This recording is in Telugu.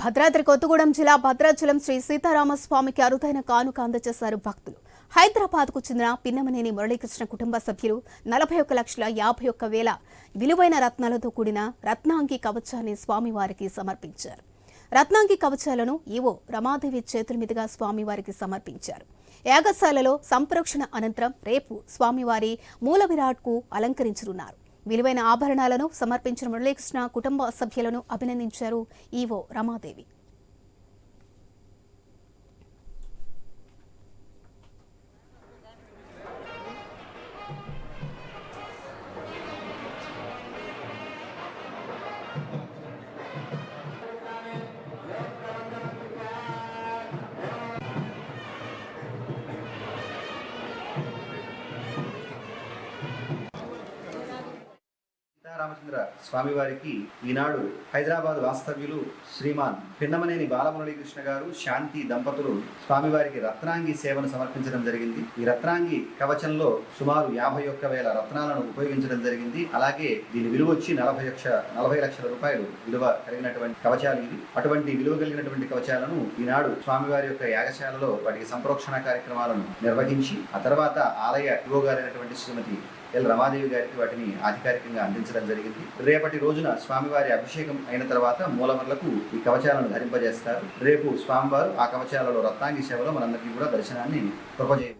భద్రాద్రి కొత్తగూడెం జిల్లా భద్రాచలం శ్రీ సీతారామస్వామికి అరుదైన కానుక అందజేశారు భక్తులు. హైదరాబాద్కు చెందిన పిన్నమనేని మురళీకృష్ణ కుటుంబ సభ్యులు నలభై ఒక్క లక్షల యాభై ఒక్క వేల విలువైన రత్నాలతో కూడిన రత్నాంగి కవచాన్ని స్వామివారికి సమర్పించారు. రత్నాంగి కవచాలను ఈవో రమాదేవి చేతుల మీదుగా స్వామివారికి సమర్పించారు. యాగశాలలో సంప్రోక్షణ అనంతరం రేపు స్వామివారి మూల విరాట్కు అలంకరించనున్నారు. విలువైన ఆభరణాలను సమర్పించిన మురళీకృష్ణ కుటుంబ సభ్యులను అభినందించారు ఈవో రమాదేవి. సీతారామచంద్ర స్వామివారికి ఈనాడు హైదరాబాద్ వాస్తవ్యులు శ్రీమాన్ పిన్నమనేని బాలమురళీకృష్ణ గారు శాంతి దంపతులు స్వామివారికి రత్నాంగి సేవను సమర్పించడం జరిగింది. ఈ రత్నాంగి కవచంలో సుమారు యాభై ఒక్క వేల రత్నాలను ఉపయోగించడం జరిగింది. అలాగే దీని విలువ వచ్చి నలభై లక్ష నలభై లక్షల రూపాయలు విలువ కలిగినటువంటి కవచాలు ఇవి. అటువంటి విలువ కలిగినటువంటి కవచాలను ఈనాడు స్వామివారి యొక్క యాగశాలలో వాటికి సంప్రోక్షణ కార్యక్రమాలను నిర్వహించి ఆ తర్వాత ఆలయ యువగారైనటువంటి శ్రీమతి ఎల్ రమాదేవి గారికి వాటిని అధికారికంగా అందించడం జరిగింది. రేపటి రోజున స్వామివారి అభిషేకం అయిన తర్వాత మూలమర్లకు ఈ కవచాలను ధరింపజేస్తారు. రేపు స్వామివారు ఆ కవచాలలో రత్నాంగి సేవలో మనందరికీ కూడా దర్శనాన్ని కృపజేయ